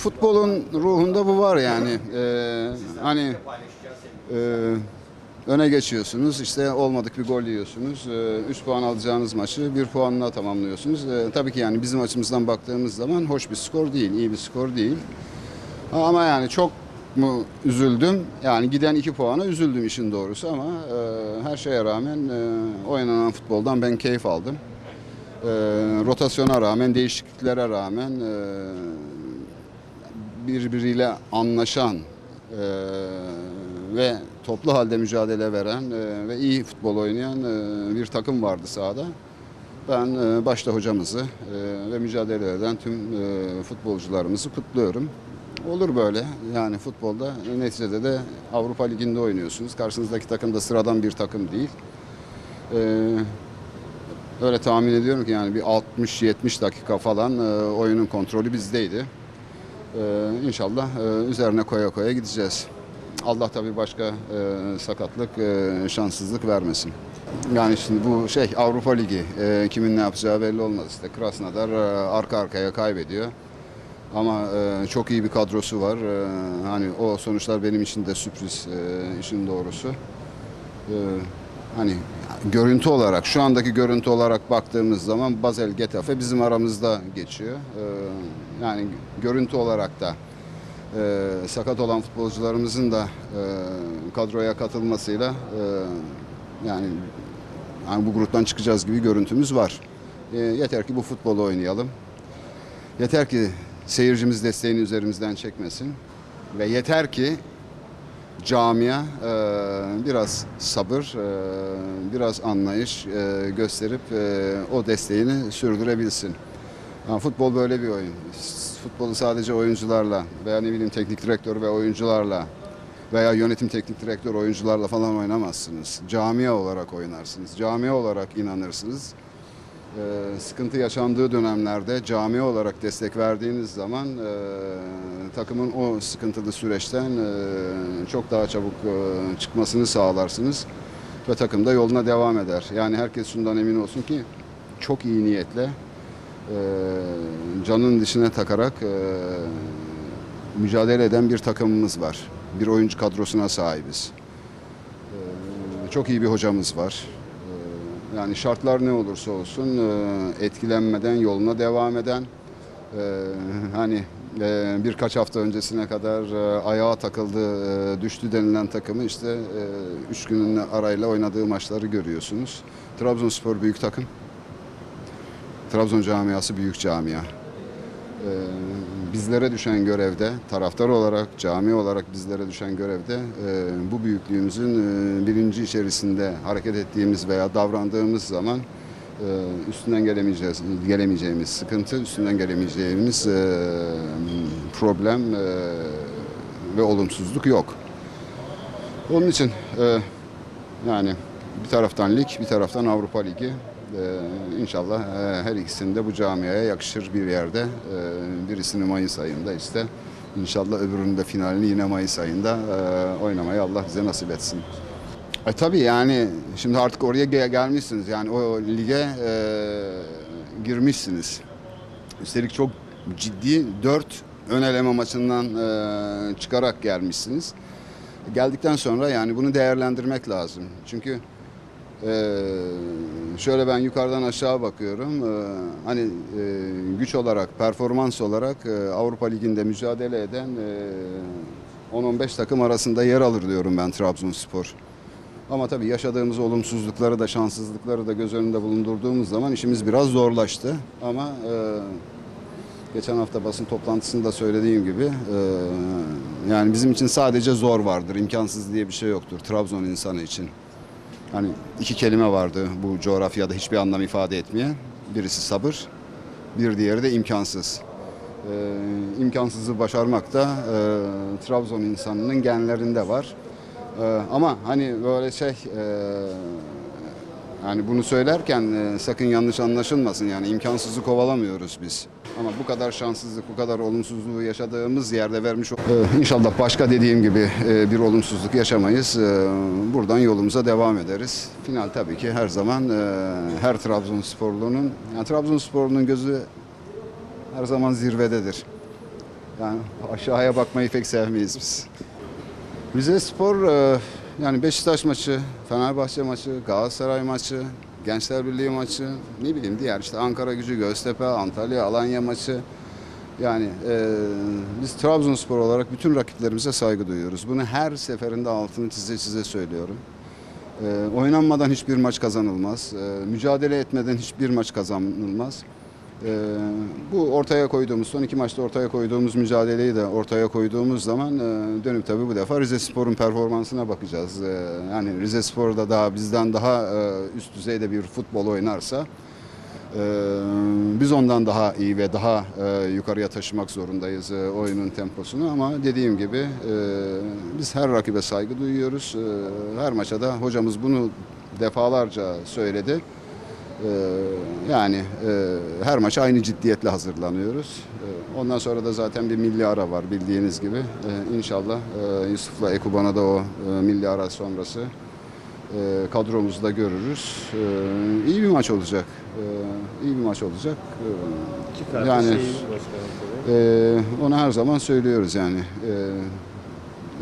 futbolun ruhunda bu var yani. Ee, hani e, öne geçiyorsunuz, işte olmadık bir gol yiyorsunuz. 3 puan alacağınız maçı 1 puanla tamamlıyorsunuz. Ee, tabii ki yani bizim açımızdan baktığımız zaman hoş bir skor değil, iyi bir skor değil. Ama yani çok mu üzüldüm? Yani giden 2 puana üzüldüm işin doğrusu ama e, her şeye rağmen e, oynanan futboldan ben keyif aldım. E, rotasyona rağmen, değişikliklere rağmen e, birbiriyle anlaşan e, ve toplu halde mücadele veren e, ve iyi futbol oynayan e, bir takım vardı sahada. Ben e, başta hocamızı e, ve mücadele eden tüm e, futbolcularımızı kutluyorum. Olur böyle yani futbolda neticede de Avrupa Ligi'nde oynuyorsunuz. Karşınızdaki takım da sıradan bir takım değil. E, öyle tahmin ediyorum ki yani bir 60-70 dakika falan e, oyunun kontrolü bizdeydi. Ee, inşallah e, üzerine koya koya gideceğiz. Allah tabii başka e, sakatlık, e, şanssızlık vermesin. Yani şimdi bu şey Avrupa Ligi kimin ne yapacağı belli olmaz işte. Krasnodar e, arka arkaya kaybediyor. Ama çok iyi bir kadrosu var. Hani o sonuçlar benim için de sürpriz e, işin doğrusu. Hani görüntü olarak, şu andaki görüntü olarak baktığımız zaman Basel Getafe bizim aramızda geçiyor. Ee, yani görüntü olarak da e, sakat olan futbolcularımızın da e, kadroya katılmasıyla e, yani, yani bu gruptan çıkacağız gibi görüntümüz var. Yeter ki bu futbolu oynayalım. Yeter ki seyircimiz desteğini üzerimizden çekmesin. Ve yeter ki camia e, biraz sabır, e, biraz anlayış e, gösterip e, o desteğini sürdürebilsin. Yani futbol böyle bir oyun. Futbolu sadece oyuncularla veya ne bileyim teknik direktör ve oyuncularla veya yönetim teknik direktör oyuncularla falan oynamazsınız. Camia olarak oynarsınız. Camia olarak inanırsınız. Ee, sıkıntı yaşandığı dönemlerde cami olarak destek verdiğiniz zaman e, takımın o sıkıntılı süreçten e, çok daha çabuk e, çıkmasını sağlarsınız ve takım da yoluna devam eder. Yani herkes şundan emin olsun ki çok iyi niyetle canın dişine takarak mücadele eden bir takımımız var. Bir oyuncu kadrosuna sahibiz. Çok iyi bir hocamız var. Yani şartlar ne olursa olsun e, etkilenmeden yoluna devam eden e, hani e, birkaç hafta öncesine kadar ayağa takıldı, düştü denilen takımı işte e, üç günün arayla oynadığı maçları görüyorsunuz. Trabzonspor büyük takım. Trabzon camiası büyük camia. Bizlere düşen görevde, taraftar olarak, cami olarak bizlere düşen görevde e, bu büyüklüğümüzün e, bilinci içerisinde hareket ettiğimiz veya davrandığımız zaman e, üstünden gelemeyeceğiz, gelemeyeceğimiz sıkıntı, üstünden gelemeyeceğimiz e, problem ve olumsuzluk yok. Onun için yani bir taraftan lig, bir taraftan Avrupa Ligi. Ee, inşallah e, her ikisinde bu camiaya yakışır bir yerde. Ee, birisini Mayıs ayında işte. İnşallah öbürünün de finalini yine Mayıs ayında e, oynamayı Allah bize nasip etsin. E tabii yani şimdi artık oraya gel- gelmişsiniz. Yani o lige e, girmişsiniz. Üstelik çok ciddi dört ön eleme maçından çıkarak gelmişsiniz. Geldikten sonra yani bunu değerlendirmek lazım. Çünkü ee, şöyle ben yukarıdan aşağı bakıyorum. Ee, hani e, güç olarak, performans olarak e, Avrupa Ligi'nde mücadele eden e, 10-15 takım arasında yer alır diyorum ben Trabzonspor. Ama tabii yaşadığımız olumsuzlukları da şanssızlıkları da göz önünde bulundurduğumuz zaman işimiz biraz zorlaştı. Ama e, geçen hafta basın toplantısında söylediğim gibi e, yani bizim için sadece zor vardır, imkansız diye bir şey yoktur Trabzon insanı için. Hani iki kelime vardı bu coğrafyada hiçbir anlam ifade etmeyen. Birisi sabır, bir diğeri de imkansız. Ee, imkansızı başarmak da e, Trabzon insanının genlerinde var. Ee, ama hani böyle şey, e, yani bunu söylerken e, sakın yanlış anlaşılmasın yani imkansızı kovalamıyoruz biz. Ama bu kadar şanssızlık, bu kadar olumsuzluğu yaşadığımız yerde vermiş Ee, İnşallah başka dediğim gibi e, bir olumsuzluk yaşamayız. Ee, Buradan yolumuza devam ederiz. Final tabii ki her zaman e, her Trabzonsporlunun, yani Trabzonsporlunun gözü her zaman zirvededir. Yani aşağıya bakmayı pek sevmeyiz biz. Rize Spor e, yani Beşiktaş maçı, Fenerbahçe maçı, Galatasaray maçı, Gençler Birliği maçı, ne bileyim diğer işte Ankara Gücü, Göztepe, Antalya, Alanya maçı. Yani e, biz Trabzonspor olarak bütün rakiplerimize saygı duyuyoruz. Bunu her seferinde altını çize çize söylüyorum. E, oynanmadan hiçbir maç kazanılmaz. E, mücadele etmeden hiçbir maç kazanılmaz. E, bu ortaya koyduğumuz, son iki maçta ortaya koyduğumuz mücadeleyi de ortaya koyduğumuz zaman e, dönüp tabii bu defa Rize Spor'un performansına bakacağız. E, yani Rize Spor da daha bizden daha e, üst düzeyde bir futbol oynarsa e, biz ondan daha iyi ve daha yukarıya taşımak zorundayız oyunun temposunu ama dediğim gibi biz her rakibe saygı duyuyoruz. Her maça da hocamız bunu defalarca söyledi. Ee, yani e, her maça aynı ciddiyetle hazırlanıyoruz. Ee, ondan sonra da zaten bir milli ara var bildiğiniz gibi. Ee, inşallah e, Yusuf'la Ekuban'a da o e, milli ara sonrası kadromuzda görürüz. İyi bir maç olacak. İyi bir maç olacak. Yani- onu her zaman söylüyoruz yani.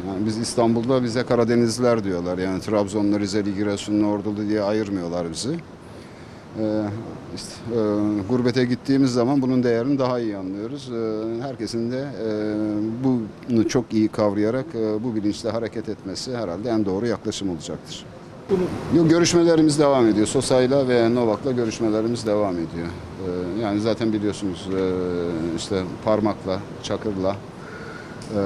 Yani biz İstanbul'da bize Karadenizliler diyorlar. Yani Trabzonlu, Rizeli, Giresunlu, Ordulu diye ayırmıyorlar bizi. Ee, işte, e, gurbete gittiğimiz zaman bunun değerini daha iyi anlıyoruz. Ee, herkesin de e, bunu çok iyi kavrayarak e, bu bilinçle hareket etmesi herhalde en doğru yaklaşım olacaktır. Bunu görüşmelerimiz devam ediyor. Sosa'yla ve Novak'la görüşmelerimiz devam ediyor. Ee, yani zaten biliyorsunuz e, işte Parmak'la, Çakır'la, e,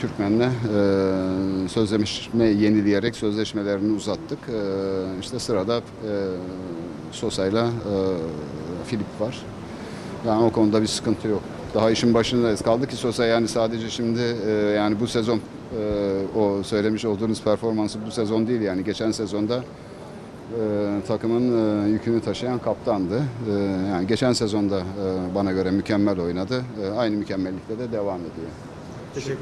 Türkmen'le e, sözleşme yenileyerek sözleşmelerini uzattık. E, işte sırada e, Sosa'yla e, Filip var. Yani o konuda bir sıkıntı yok. Daha işin başındayız. Kaldı ki Sosa yani sadece şimdi e, yani bu sezon e, o söylemiş olduğunuz performansı bu sezon değil yani geçen sezonda e, takımın e, yükünü taşıyan kaptandı. E, yani geçen sezonda e, bana göre mükemmel oynadı. E, aynı mükemmellikle de devam ediyor. teşekkür